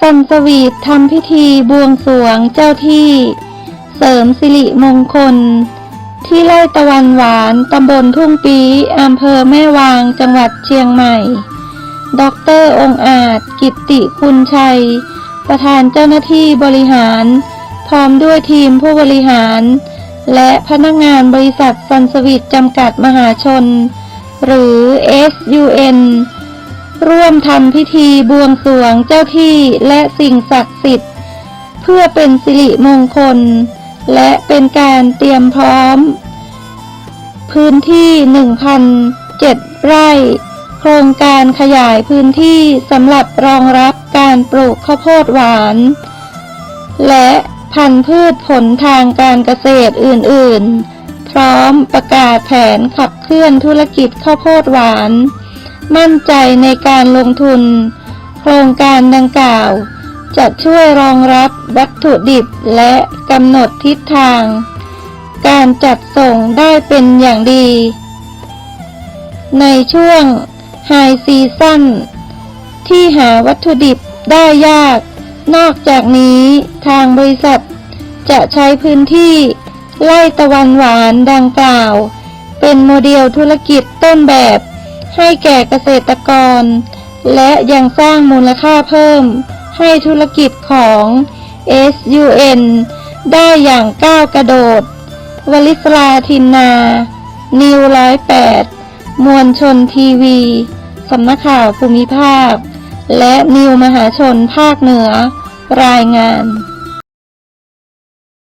ซันสวีททำพิธีบวงสรวงเจ้าที่ เสริมสิริมงคล ที่ไร่ตะวันหวานตำบลทุ่งปีอำเภอแม่วางจังหวัดเชียงใหม่ดอกเตอรองอาจกิตติคุณชัย ประธานเจ้าหน้าที่บริหาร พร้อมด้วยทีมผู้บริหาร และพนักงานบริษัทซันสวิตจำกัดมหาชน หรือ SUN ร่วมทำพิธีบวงสรวงเจ้าที่และสิ่งศักดิ์สิทธิ์ เพื่อเป็นสิริมงคล และเป็นการเตรียมพร้อม พื้นที่ 1,007 ไร่ โครงการขยายพื้นที่สำหรับรองรับการปลูกข้าวโพดหวาน และพันธุ์พืชผลทางการเกษตรอื่น ๆ พร้อมประกาศแผนขับเคลื่อนธุรกิจข้าวโพดหวาน มั่นใจในการลงทุน โครงการดังกล่าว จะช่วยรองรับวัตถุดิบและกำหนดทิศทาง การจัดส่งได้เป็นอย่างดี ในช่วงไฮซีซั่นที่หาวัตถุดิบได้ยาก นอกจากนี้ทางบริษัทจะใช้พื้นที่ไล่ตะวันหวานดังกล่าว เป็นโมเดลธุรกิจต้นแบบ ให้แก่เกษตรกร และยังสร้างมูลค่าเพิ่ม ให้ธุรกิจของ SUN ได้อย่างก้าวกระโดด วลิศลาทินนา นิวร้อยแปดมวลชนทีวี สำนักข่าวภูมิภาค และนิวมหาชนภาคเหนือ รายงาน